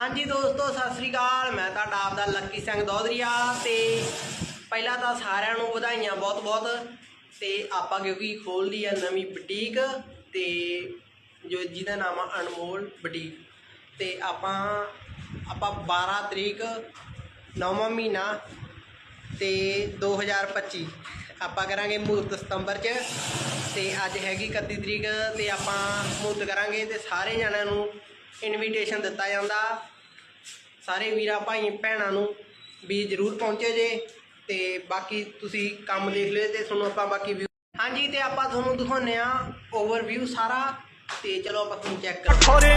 ਹਾਂਜੀ ਦੋਸਤੋ, ਸਤਿ ਸ੍ਰੀ ਅਕਾਲ। ਮੈਂ ਤੁਹਾਡਾ ਆਪਦਾ ਲੱਕੀ ਸਿੰਘ ਦੌਧਰੀਆ ਤੇ ਪਹਿਲਾਂ ਤਾਂ ਸਾਰਿਆਂ ਨੂੰ ਵਧਾਈਆਂ ਬਹੁਤ-ਬਹੁਤ ਤੇ ਆਪਾਂ ਕਿਉਂਕਿ ਖੋਲਦੀ ਆ ਨਵੀਂ ਬੁਟੀਕ ਤੇ ਜੋ ਜਿਹਦਾ ਨਾਮ ਆ ਅਨਮੋਲ ਬੁਟੀਕ ਤੇ ਆਪਾਂ ਆਪਾਂ 12 ਤਰੀਕ ਨੌਵਾਂ ਮਹੀਨਾ ਤੇ 2025 ਆਪਾਂ ਕਰਾਂਗੇ ਮਹੂਰਤ ਸਤੰਬਰ ਚ, ਤੇ ਅੱਜ ਹੈਗੀ 31 ਤਰੀਕ, ਤੇ ਆਪਾਂ ਮਹੂਰਤ ਕਰਾਂਗੇ ਤੇ ਸਾਰੇ ਜਣਿਆਂ ਨੂੰ ਇਨਵੀਟੇਸ਼ਨ ਦਿੱਤਾ ਜਾਂਦਾ। ਸਾਰੇ ਵੀਰਾਂ ਭਾਈ ਭੈਣਾਂ ਨੂੰ ਵੀ ਜਰੂਰ ਪਹੁੰਚੇ ਜੇ, ਤੇ ਬਾਕੀ ਤੁਸੀਂ ਕੰਮ ਦੇਖ ਲਿਓ ਤੇ ਤੁਹਾਨੂੰ ਆਪਾਂ ਬਾਕੀ view- ਹਾਂਜੀ, ਤੇ ਆਪਾਂ ਤੁਹਾਨੂੰ ਦਿਖਾਉਂਦੇ ਆ ਓਵਰਵਿਊ ਸਾਰਾ, ਤੇ ਚਲੋ ਆਪਾਂ ਤੁਹਾਨੂੰ ਚੈੱਕ ਕਰਾਂਗੇ। ਹੋਰੇ